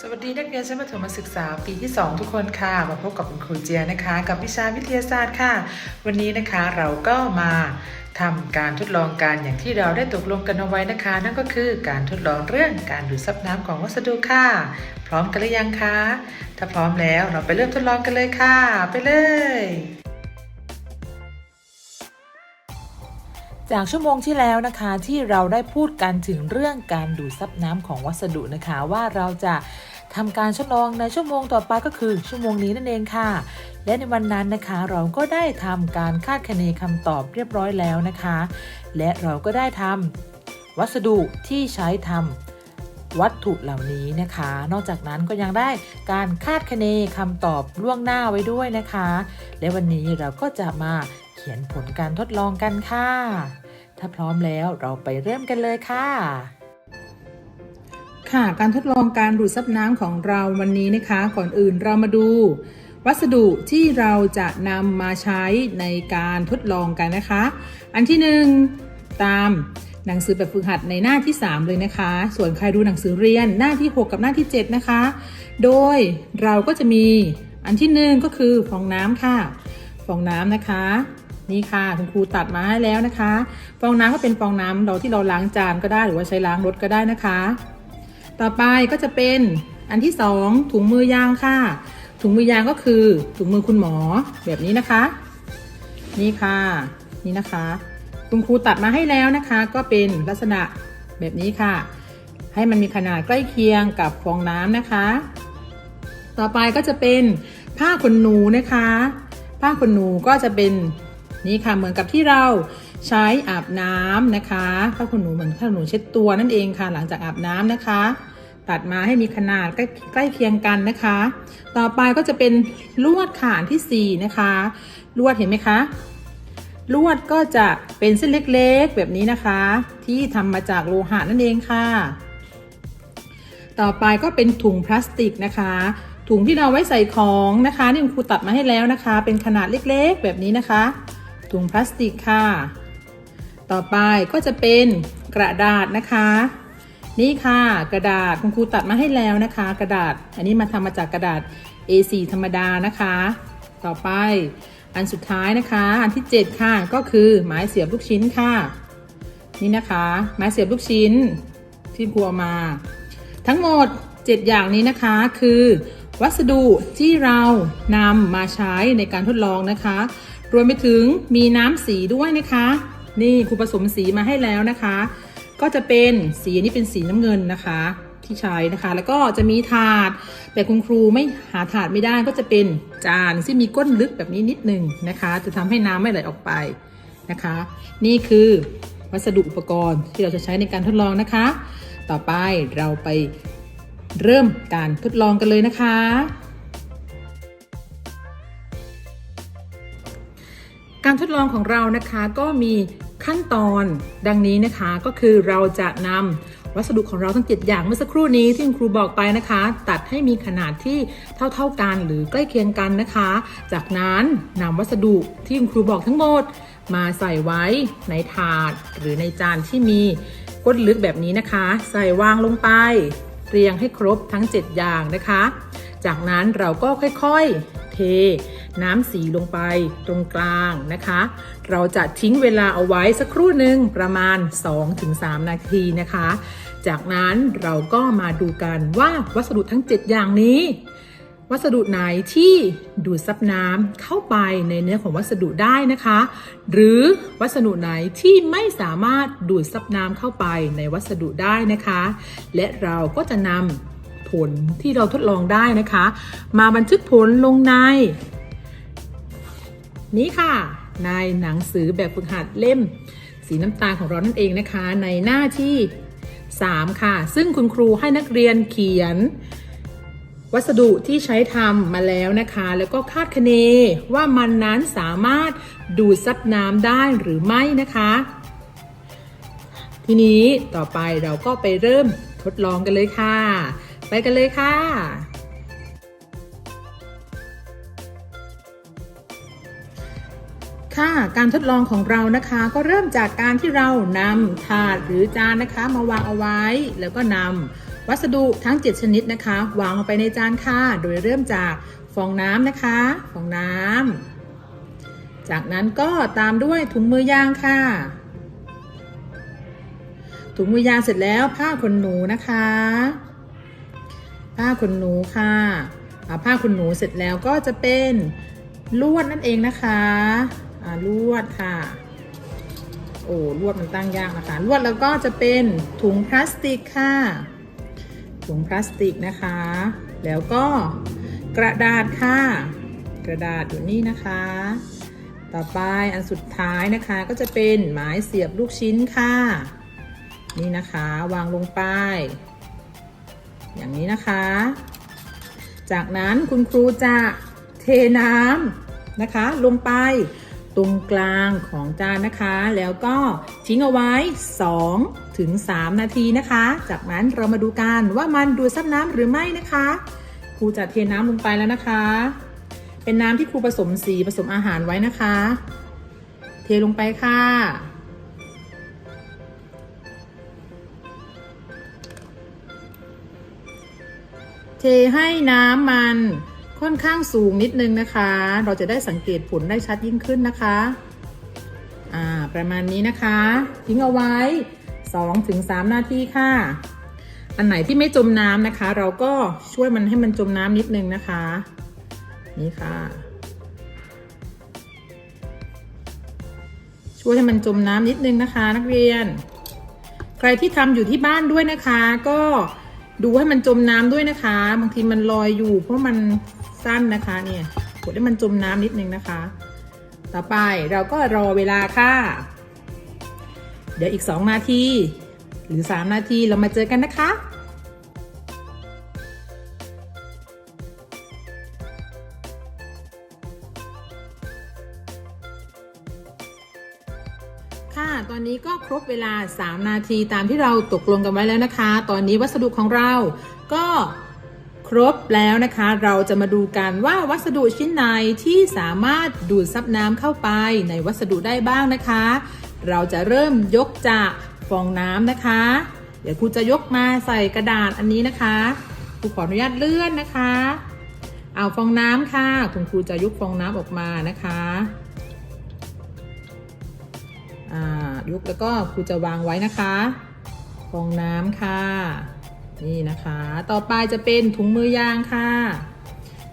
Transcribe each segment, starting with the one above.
สวัสดีนักเรียนชั้นประถมศึกษาปีที่ 2 ทุกคนค่ะ มาพบกับคุณครูเจียนะคะ กับวิชาวิทยาศาสตร์ค่ะ วันนี้นะคะเราก็มาทำการทดลองกันอย่างที่เราได้ตกลงกันเอาไว้นะคะ นั่นก็คือการทดลองเรื่องการดูดซับน้ำของวัสดุค่ะ พร้อมกันหรือยังคะถ้าพร้อมแล้วเราไปเริ่มทดลองกันเลยค่ะ ไปเลย จากชั่วโมงที่แล้วนะคะที่เราได้พูดกันถึงเรื่องการดูดซับน้ำของวัสดุนะคะว่าเราจะทำการทดลองในชั่วโมงต่อไปก็คือชั่วโมงนี้นั่นเองค่ะ และในวันนั้นนะคะเราก็ได้ทำการคาดคะเนคำตอบเรียบร้อยแล้วนะคะ และเราก็ได้ทำวัสดุที่ใช้ทำวัตถุเหล่านี้นะคะ นอกจากนั้นก็ยังได้การคาดคะเนคำตอบล่วงหน้าไว้ด้วยนะคะ และวันนี้เราก็จะมา ขียนผลการทดลองกันค่ะ ถ้าพร้อมแล้วเราไปเริ่มกันเลยค่ะ ค่ะการทดลองการดูดซับน้ำของเราวันนี้นะคะ ก่อนอื่นเรามาดู วัสดุที่เราจะนำมาใช้ในการทดลองกันนะคะ อันที่หนึ่งตามหนังสือแบบฝึกหัดในหน้าที่ 3 เลยนะคะ ส่วนใครดูหนังสือเรียนหน้าที่ 6 กับหน้าที่ 7 นะคะ โดยเราก็จะมีอันที่หนึ่งก็คือฟองน้ำค่ะ ฟองน้ำนะคะ นี่ค่ะคุณครูตัดมาให้แล้วนะคะ ฟองน้ำก็เป็นฟองน้ำเราที่เราล้างจานก็ได้หรือว่าใช้ล้างรถก็ได้นะคะ ต่อไปก็จะเป็นอันที่สองถุงมือยางค่ะ ถุงมือยางก็คือถุงมือคุณหมอแบบนี้นะคะ นี่ค่ะ นี่นะคะ คุณครูตัดมาให้แล้วนะคะ ก็เป็นลักษณะแบบนี้ค่ะ ให้มันมีขนาดใกล้เคียงกับฟองน้ำนะคะ ต่อไปก็จะเป็นผ้าขนหนูนะคะ ผ้าขนหนูก็จะเป็น นี่ค่ะเหมือนกับที่เราใช้อาบน้ำนะคะผ้าขนหนูเหมือนผ้าขนหนูเช็ดตัวนั่นเองค่ะ หลังจากอาบน้ำนะคะ ตัดมาให้มีขนาดใกล้ใกล้เคียงกันนะคะ ต่อไปก็จะเป็นลวดขานที่4นะคะ ลวดเห็นไหมคะลวดก็จะเป็นเส้นเล็กๆ แบบนี้นะคะ ที่ทำมาจากโลหะนั่นเองค่ะ ต่อไปก็เป็นถุงพลาสติกนะคะ ถุงที่เราไว้ใส่ของนะคะ นี่คุณครูตัดมาให้แล้วนะคะ เป็นขนาดเล็กๆ แบบนี้นะคะ ถุงพลาสติกค่ะ ต่อไปก็จะเป็นกระดาษนะคะ นี่ค่ะกระดาษคุณครูตัดมาให้แล้วนะคะ กระดาษอันนี้มาทำมาจากกระดาษ A4 ธรรมดานะคะ ต่อไปอันสุดท้ายนะคะ อันที่ 7 ค่ะก็คือไม้เสียบลูกชิ้นค่ะ นี่นะคะ ไม้เสียบลูกชิ้นที่ครูเอามา ทั้งหมด 7 อย่างนี้นะคะคือวัสดุที่เรานำมาใช้ในการทดลองนะคะ รวมไปถึงมีน้ำสีด้วยนะคะ นี่ครูผสมสีมาให้แล้วนะคะ ก็จะเป็นสีอันนี้เป็นสีน้ำเงินนะคะที่ใช้นะคะ แล้วก็จะมีถาด แต่คุณครูไม่หาถาดไม่ได้ก็จะเป็นจานที่มีก้นลึกแบบนี้นิดหนึ่งนะคะ จะทำให้น้ำไม่ไหลออกไปนะคะ นี่คือวัสดุอุปกรณ์ที่เราจะใช้ในการทดลองนะคะ ต่อไปเราไปเริ่มการทดลองกันเลยนะคะ การทดลองของเรานะคะก็มีขั้นตอนดังนี้นะคะ ก็คือเราจะนำวัสดุของเราทั้ง 7 อย่างเมื่อสักครู่นี้ที่ครูบอกไปนะคะ ตัดให้มีขนาดที่เท่าๆกันหรือใกล้เคียงกันนะคะ จากนั้นนำวัสดุที่คุณครูบอกทั้งหมด มาใส่ไว้ในถาด หรือในจานที่มีก้นลึกแบบนี้นะคะ ใส่วางลงไป เรียงให้ครบทั้ง 7 อย่างนะคะ จากนั้นเราก็ค่อยๆ เท น้ำสีลงไปตรงกลางนะคะ เราจะทิ้งเวลาเอาไว้สักครู่หนึ่งประมาณ 2-3 นาทีนะคะ จากนั้นเราก็มาดูกันว่าวัสดุทั้ง 7 อย่างนี้วัสดุไหนที่ดูดซับน้ำเข้าไปในเนื้อของวัสดุได้นะคะ หรือวัสดุไหนที่ไม่สามารถดูดซับน้ำเข้าไปในวัสดุได้นะคะ และเราก็จะนำผลที่เราทดลองได้นะคะ มาบันทึกผลลงใน นี้ค่ะ ในหนังสือแบบฝึกหัดเล่ม สีน้ำตาลของเรานั่นเองนะคะ ในหน้าที่ 3 ค่ะ ซึ่งคุณครูให้นักเรียนเขียน วัสดุที่ใช้ทำมาแล้วนะคะ แล้วก็คาดคะเนว่ามันนั้นสามารถดูดซับน้ำได้หรือไม่นะคะ ทีนี้ต่อไปเราก็ไปเริ่มทดลองกันเลยค่ะ ไปกันเลยค่ะ ค่ะการทดลองของเรานะคะก็เริ่มจากการที่เรานำถาดหรือจานนะคะ มาวางเอาไว้ แล้วก็นำวัสดุทั้ง 7 ชนิดนะคะ วางลงไปในจานค่ะ โดยเริ่มจากฟองน้ำนะคะฟองน้ำจากนั้นก็ตามด้วยถุงมือยางค่ะ ถุงมือยางเสร็จแล้วผ้าขนหนูนะคะ ผ้าขนหนูค่ะผ้าขนหนูเสร็จแล้วก็จะเป็นลวดนั่นเองนะคะ ลวดค่ะ โอ้ลวดมันตั้งยากนะคะ ลวดแล้วก็จะเป็นถุงพลาสติกค่ะ ถุงพลาสติกนะคะ แล้วก็กระดาษค่ะ กระดาษอยู่นี่นะคะ ต่อไปอันสุดท้ายนะคะก็จะเป็นไม้เสียบลูกชิ้นค่ะ นี่นะคะวางลงไป อย่างนี้นะคะ จากนั้นคุณครูจะเทน้ำนะคะ ลงไป ตรงกลางของจานนะคะ แล้วก็ทิ้งเอาไว้ 2 ถึง 3 นาทีนะคะ จากนั้นเรามาดูกันว่ามันดูดซับน้ำหรือไม่นะคะครูจะเทน้ำลงไปแล้วนะคะ เป็นน้ำที่ครูผสมสีผสมอาหารไว้นะคะ เทลงไปค่ะเทให้น้ำมัน ค่อนข้างสูงนิดนึงนะคะ เราจะได้สังเกตผลได้ชัดยิ่งขึ้นนะคะ อ่า ประมาณนี้นะคะ ทิ้งเอาไว้ 2-3 นาทีค่ะ อันไหนที่ไม่จมน้ำนะคะ เราก็ช่วยมันให้มันจมน้ำนิดนึงนะคะ นี่ค่ะ ช่วยให้มันจมน้ำนิดนึงนะคะ นักเรียน ใครที่ทำอยู่ที่บ้านด้วยนะคะ ก็ดูให้มันจมน้ำด้วยนะคะ บางทีมันลอยอยู่ เพราะมัน สั้นนะคะเนี่ยกดให้มันจมน้ำนิดนึงนะคะ ต่อไปเราก็รอเวลาค่ะ เดี๋ยวอีก 2 นาที หรือ 3 นาทีเรามาเจอกันนะคะค่ะ ตอนนี้ก็ครบเวลา 3 นาทีตามที่เราตกลงกันไว้แล้วนะคะ ตอนนี้วัสดุของเราก็ ครบแล้วนะคะ เราจะมาดูกันว่าวัสดุชิ้นไหนที่สามารถดูดซับน้ำเข้าไปในวัสดุได้บ้างนะคะ เราจะเริ่มยกจากฟองน้ำนะคะ เดี๋ยวครูจะยกมาใส่กระดาษอันนี้นะคะครูขออนุญาตเลื่อนนะคะ เอาฟองน้ำค่ะ คุณครูจะยกฟองน้ำออกมานะคะยกแล้วก็ครูจะวางไว้นะคะ ฟองน้ำค่ะ นี่นะคะ ต่อไปจะเป็นถุงมือยางค่ะ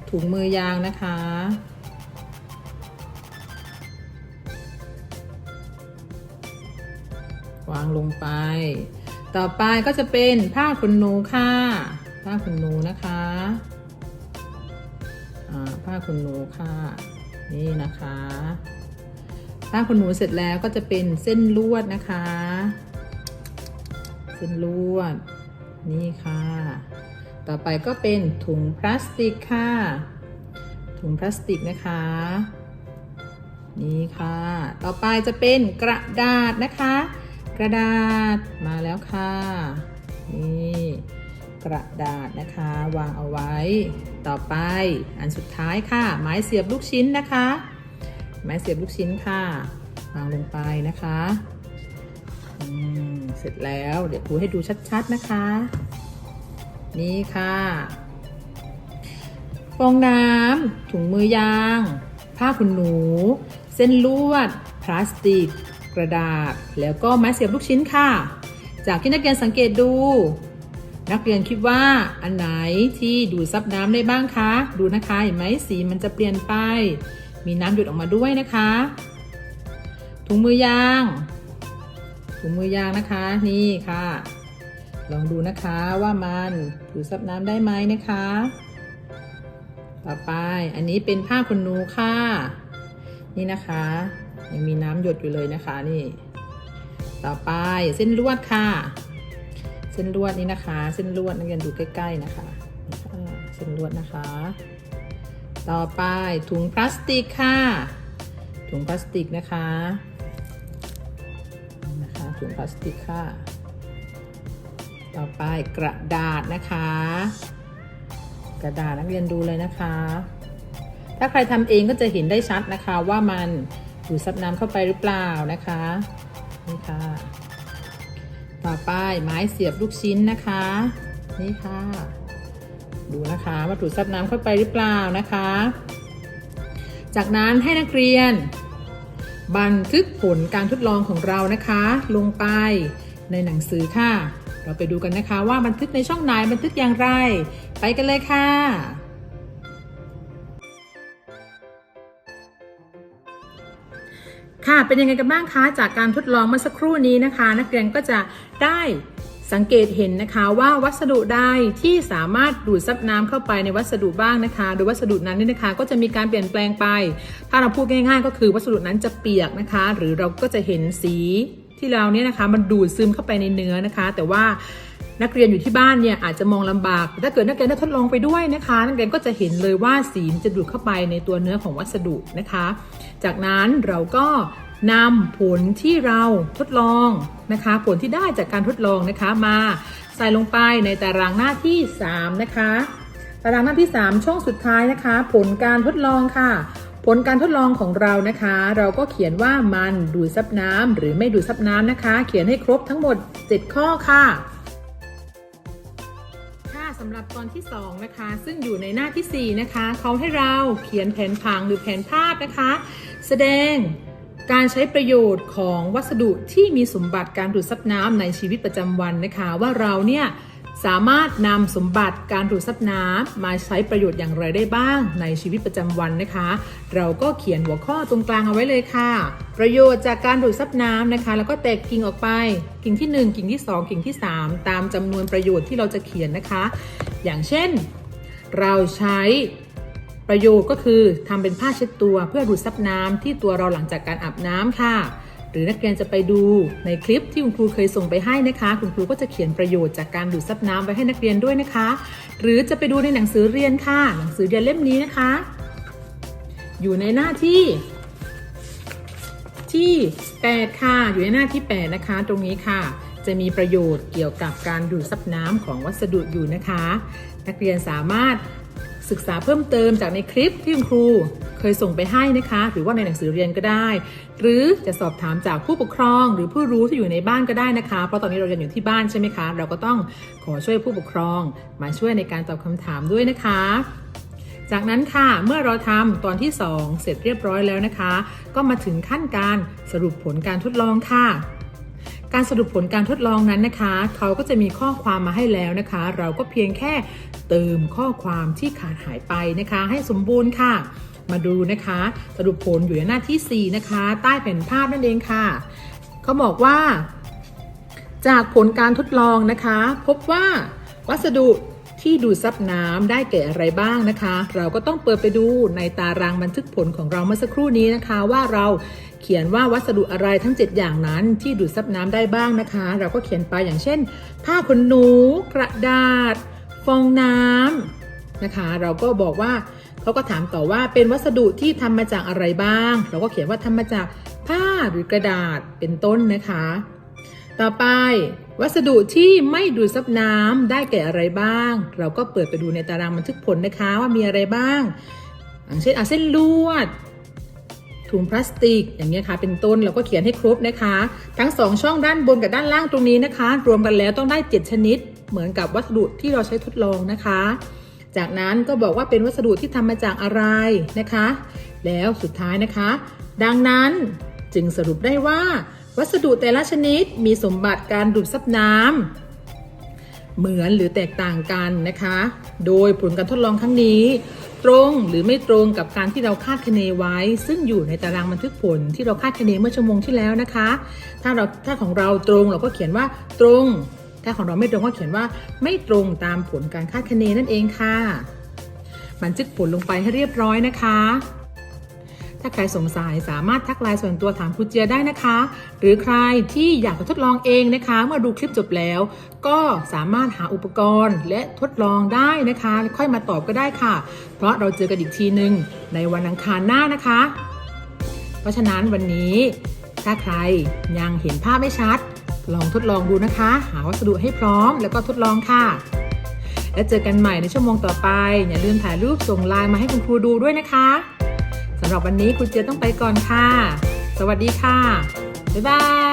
ถุงมือยางนะคะ วางลงไป ต่อไปก็จะเป็นผ้าขนหนูค่ะ ผ้าขนหนูนะคะอ่าผ้าขนหนูค่ะ นี่นะคะผ้าขนหนูเสร็จแล้วก็จะเป็นเส้นลวดนะคะ เส้นลวด นี่ค่ะ ต่อไปก็เป็นถุงพลาสติกค่ะ ถุงพลาสติกนะคะ นี่ค่ะ ต่อไปจะเป็นกระดาษนะคะ กระดาษมาแล้วค่ะ นี่กระดาษนะคะวางเอาไว้ ต่อไปอันสุดท้ายค่ะ ไม้เสียบลูกชิ้นนะคะ ไม้เสียบลูกชิ้นค่ะ วางลงไปนะคะ สร็จแล้ว เดี๋ยวครูให้ดูชัดๆนะคะ นี่ค่ะฟองน้ำถุงมือยาง ผ้าขนหนู เส้นลวด พลาสติก กระดาษ แล้วก็ไม้เสียบลูกชิ้นค่ะ จากที่นักเรียนสังเกตดู นักเรียนคิดว่าอันไหนที่ดูดซับน้ำได้บ้างคะ ดูนะคะเห็นไหมสีมันจะเปลี่ยนไป มีน้ำหยดออกมาด้วยนะคะ ถุงมือยาง ถุงมือยางนะคะ นี่ค่ะ ลองดูนะคะว่ามันดูซับน้ำได้ไหมนะคะ ต่อไปอันนี้เป็นผ้าขนหนูค่ะ นี่นะคะ ยังมีน้ำหยดอยู่เลยนะคะนี่ ต่อไปเส้นลวดค่ะ เส้นลวดนี้นะคะ เส้นลวดนักเรียนดูใกล้ ๆ นะคะเส้นลวดนะคะ ต่อไปถุงพลาสติกค่ะ ถุงพลาสติกนะคะ ถุงพลาสติกค่ะ ต่อไปกระดาษนะคะ กระดาษนักเรียนดูเลยนะคะ ถ้าใครทำเองก็จะเห็นได้ชัดนะคะว่ามันดูดซับน้ำเข้าไปหรือเปล่านะคะนี่ค่ะ ต่อไปไม้เสียบลูกชิ้นนะคะ นี่ค่ะ ดูนะคะว่าดูดซับน้ำเข้าไปหรือเปล่านะคะ จากนั้นให้นักเรียน บันทึกผลการทดลองของเรานะคะ ลงไปในหนังสือค่ะ เราไปดูกันนะคะว่าบันทึกในช่องไหนบันทึกอย่างไร ไปกันเลยค่ะค่ะ เป็นยังไงกันบ้างคะ จากการทดลองเมื่อสักครู่นี้นะคะ นักเรียนก็จะได้ สังเกตเห็นนะคะว่าวัสดุใดที่สามารถดูดซับน้ำเข้าไปในวัสดุบ้างนะคะ โดยวัสดุนั้นนี่นะคะ ก็จะมีการเปลี่ยนแปลงไป ถ้าเราพูดง่ายๆ ก็คือวัสดุนั้นจะเปียกนะคะ หรือเราก็จะเห็นสีที่เราเนี่ยนะคะ มันดูดซึมเข้าไปในเนื้อนะคะ แต่ว่านักเรียนอยู่ที่บ้านเนี่ยอาจจะมองลำบาก ถ้าเกิดนักเรียนได้ทดลองไปด้วยนะคะ นักเรียนก็จะเห็นเลยว่าสีจะดูดเข้าไปในตัวเนื้อของวัสดุนะคะ จากนั้นเราก็ นำผลที่เราทดลองนะคะ ผลที่ได้จากการทดลองนะคะมาใส่ลงไปในตารางหน้าที่ 3 นะคะ ตารางหน้าที่ 3 ช่องสุดท้ายนะคะ ผลการทดลองค่ะ ผลการทดลองของเรานะคะ เราก็เขียนว่ามันดูดซับน้ำหรือไม่ดูดซับน้ำนะคะ เขียนให้ครบทั้งหมด 7 ข้อค่ะค่ะสำหรับตอนที่ 2 นะคะ ซึ่งอยู่ในหน้าทีสี่ 4 นะคะ เขาให้เราเขียนแผนผังหรือแผนภาพนะคะ แสดง การใช้ประโยชน์ของวัสดุที่มีสมบัติการดูดซับน้ำในชีวิตประจำวันนะคะ ว่าเราเนี่ยสามารถนำสมบัติการดูดซับน้ำมาใช้ประโยชน์อย่างไรได้บ้างในชีวิตประจำวันนะคะ เราก็เขียนหัวข้อตรงกลางเอาไว้เลยค่ะ ประโยชน์จากการดูดซับน้ำนะคะ แล้วก็แตกกิ่งออกไป กิ่งที่ 1 กิ่งที่ 2 กิ่งที่ 3 ตามจำนวนประโยชน์ที่เราจะเขียนนะคะ อย่างเช่น เราใช้ ประโยชน์ก็คือทำเป็นผ้าเช็ดตัวเพื่อดูดซับน้ำที่ตัวเราหลังจากการอาบน้ำค่ะ หรือนักเรียนจะไปดูในคลิปที่คุณครูเคยส่งไปให้นะคะ คุณครูก็จะเขียนประโยชน์จากการดูดซับน้ำไว้ให้นักเรียนด้วยนะคะ หรือจะไปดูในหนังสือเรียนค่ะ หนังสือเรียนเล่มนี้นะคะ อยู่ในหน้าที่ที่ 8 ค่ะ อยู่ในหน้าที่ 8 นะคะ ตรงนี้ค่ะ จะมีประโยชน์เกี่ยวกับการดูดซับน้ำของวัสดุอยู่นะคะ นักเรียนสามารถ ศึกษาเพิ่มเติมจากในคลิปที่คุณครูเคยส่งไปให้นะคะ หรือว่าในหนังสือเรียนก็ได้ หรือจะสอบถามจากผู้ปกครอง หรือผู้รู้ที่อยู่ในบ้านก็ได้นะคะ เพราะตอนนี้เราเรียนอยู่ที่บ้านใช่ไหมคะ เราก็ต้องขอช่วยผู้ปกครอง มาช่วยในการตอบคำถามด้วยนะคะ จากนั้นค่ะเมื่อเราทำตอนที่ 2 เสร็จเรียบร้อยแล้วนะคะ ก็มาถึงขั้นการสรุปผลการทดลองค่ะการสรุปผลการทดลองนั้นนะคะ เขาก็จะมีข้อความมาให้แล้วนะคะ เราก็เพียงแค่ เติมข้อความที่ขาดหายไปนะคะ ให้สมบูรณ์ค่ะ มาดูนะคะ สรุปผลอยู่ในหน้าที่ 4 นะคะ ใต้แผ่นภาพนั่นเองค่ะเขาบอกว่า จากผลการทดลองนะคะ พบว่าวัสดุที่ดูดซับน้ำได้แก่อะไรบ้างนะคะ เราก็ต้องเปิดไปดูในตารางบันทึกผลของเราเมื่อสักครู่นี้นะคะ ว่าเราเขียนว่าวัสดุอะไรทั้ง 7 อย่างนั้น ที่ดูดซับน้ำได้บ้างนะคะ เราก็เขียนไปอย่างเช่น ผ้าขนหนู กระดาษ ฟองน้ำนะคะ เราก็บอกว่าเขาก็ถามต่อว่าเป็นวัสดุที่ทำมาจากอะไรบ้าง เราก็เขียนว่าทำมาจากผ้าหรือกระดาษเป็นต้นนะคะ ต่อไปวัสดุที่ไม่ดูดซับน้ำได้แก่อะไรบ้าง เราก็เปิดไปดูในตารางบันทึกผลนะคะว่ามีอะไรบ้างอย่างเช่นอาเส้นลวด ถุงพลาสติกอย่างเงี้ยค่ะ เป็นต้นเราก็เขียนให้ครบนะคะ ทั้งสองช่องด้านบนกับด้านล่างตรงนี้นะคะ รวมกันแล้วต้องได้ 7 ชนิด เหมือนกับวัสดุที่เราใช้ทดลองนะคะ จากนั้นก็บอกว่าเป็นวัสดุที่ทำมาจากอะไรนะคะ แล้วสุดท้ายนะคะ ดังนั้นจึงสรุปได้ว่า วัสดุแต่ละชนิดมีสมบัติการดูดซับน้ำเหมือนหรือแตกต่างกันนะคะ โดยผลการทดลองครั้งนี้ ตรงหรือไม่ตรงกับการที่เราคาดคะเนไว้ ซึ่งอยู่ในตารางบันทึกผลที่เราคาดคะเนเมื่อชั่วโมงที่แล้วนะคะ ถ้าเราถ้าของเราตรงเราก็เขียนว่าตรง ถ้าของเราไม่ตรงก็เขียนว่าไม่ตรงตามผลการคาดคะเนนั่นเองค่ะ บันทึกผลลงไปให้เรียบร้อยนะคะ ถ้าใครสงสัยสามารถทักไลน์ส่วนตัวถามครูเจียได้นะคะ หรือใครที่อยากจะทดลองเองนะคะ เมื่อดูคลิปจบแล้ว ก็สามารถหาอุปกรณ์และทดลองได้นะคะ ค่อยมาตอบก็ได้ค่ะ เพราะเราเจอกันอีกทีหนึ่งในวันอังคารหน้านะคะ เพราะฉะนั้นวันนี้ถ้าใครยังเห็นภาพไม่ชัด ลองทดลองดูนะคะ หาวัสดุให้พร้อมแล้วก็ทดลองค่ะ แล้วเจอกันใหม่ในชั่วโมงต่อไป อย่าลืมถ่ายรูปส่งไลน์มาให้คุณครูดูด้วยนะคะสำหรับวันนี้ครูเจียต้องไปก่อนค่ะ สวัสดีค่ะ บ๊ายบาย